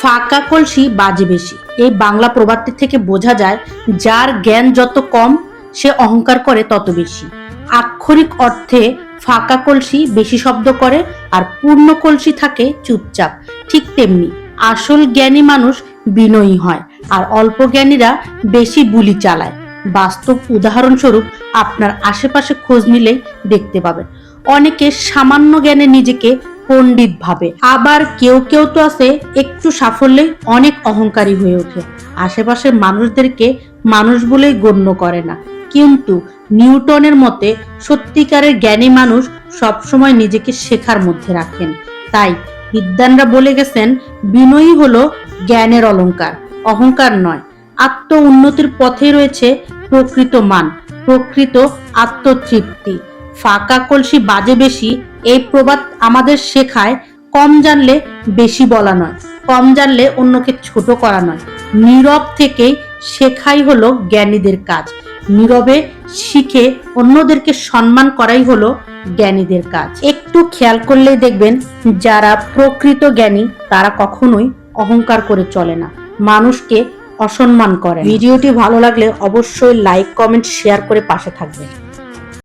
ফাঁকা কলসি বাজে বেশি। এই বাংলা প্রবাদটি থেকে বোঝা যায়, যার জ্ঞান যত কম, সে অহংকার করে তত বেশি। আক্ষরিক অর্থে ফাঁকা কলসি বেশি শব্দ করে আর পূর্ণ কলসি থাকে চুপচাপ। ঠিক তেমনি আসল জ্ঞানী মানুষ বিনয়ী হয় আর অল্প জ্ঞানীরা বেশি বুলি চালায়। বাস্তব উদাহরণস্বরূপ আপনার আশেপাশে খোঁজ নিলেই দেখতে পাবেন। অনেকে সামান্য জ্ঞানে নিজেকে পণ্ডিত ভাবে আবার কেউ কেউ তো আছে একটু সাফল্যে অনেক অহংকারী হয়ে ওঠে। আশেপাশের মানুষদেরকে মানুষ বলেই গণ্য করে না। কিন্তু নিউটনের মতে সত্যিকারের জ্ঞানী মানুষ সবসময় নিজেকে শেখার মধ্যে রাখেন। তাই বিদ্বানরা বলে গেছেন, বিনয়ী হলো জ্ঞানের অলংকার অহংকার নয়। আত্ম উন্নতির পথে রয়েছে প্রকৃত মান, প্রকৃত আত্মতৃপ্তি। ফাঁকা কলসি বাজে বেশি, এই প্রবাদ আমাদের শেখায়, কম জানলে বেশি বলা নয়, কম জানলে অন্যকে ছোট করা নয়। নীরব থেকেই শেখাই হলো জ্ঞানীদের কাজ। নীরবে শিখে অন্যদেরকে সম্মান করাই হলো জ্ঞানীদের কাজ। একটু খেয়াল করলেই দেখবেন, যারা প্রকৃত জ্ঞানী, তারা কখনোই অহংকার করে চলে না, মানুষকে অসম্মান করে ভিডিওটি ভালো লাগলে অবশ্যই লাইক, কমেন্ট, শেয়ার করে পাশে থাকবেন।